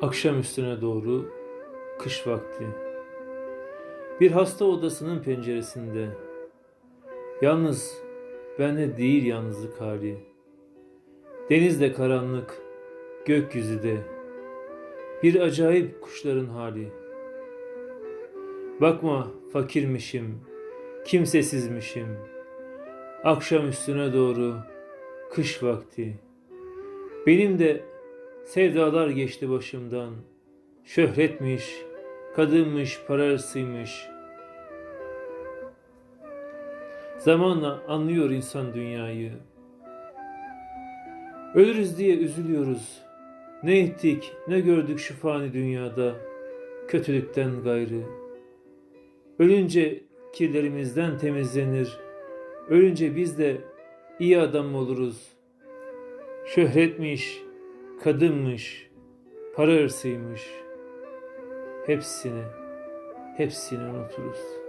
Akşam üstüne doğru kış vakti. Bir hasta odasının penceresinde. Yalnız bende değil yalnızlık hali. Denizde karanlık, gökyüzü de. Bir acayip kuşların hali. Bakma fakirmişim, kimsesizmişim. Akşam üstüne doğru kış vakti. Benim de sevdalar geçti başımdan. Şöhretmiş, kadınmış, parasıymış. Zamanla anlıyor insan dünyayı. Ölürüz diye üzülüyoruz. Ne ettik, ne gördük şu fani dünyada, kötülükten gayrı. Ölünce kirlerimizden temizlenir. Ölünce biz de iyi adam oluruz. Şöhretmiş, kadınmış, para hırsıymış. Hepsini, hepsini unuturuz.